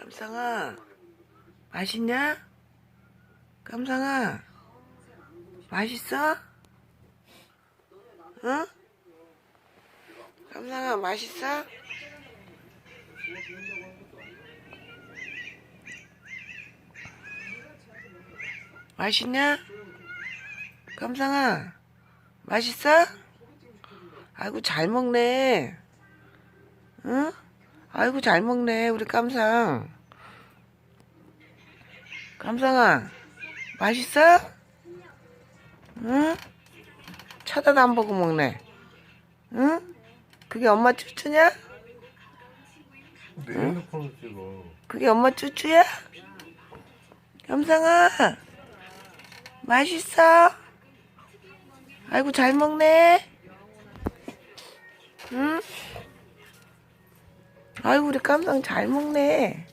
깜상아, 맛있냐? 깜상아, 맛있어? 응? 깜상아, 맛있어? 맛있냐? 깜상아, 맛있어? 아이고, 잘 먹네. 응? 아이고, 잘 먹네, 우리 깜상. 깜상아, 맛있어? 응? 쳐다도 안 보고 먹네. 응? 그게 엄마 쭈쭈냐? 내 핸드폰을 찍어. 그게 엄마 쭈쭈야? 깜상아, 맛있어? 아이고, 잘 먹네. 아이고, 우리 깜상 잘 먹네.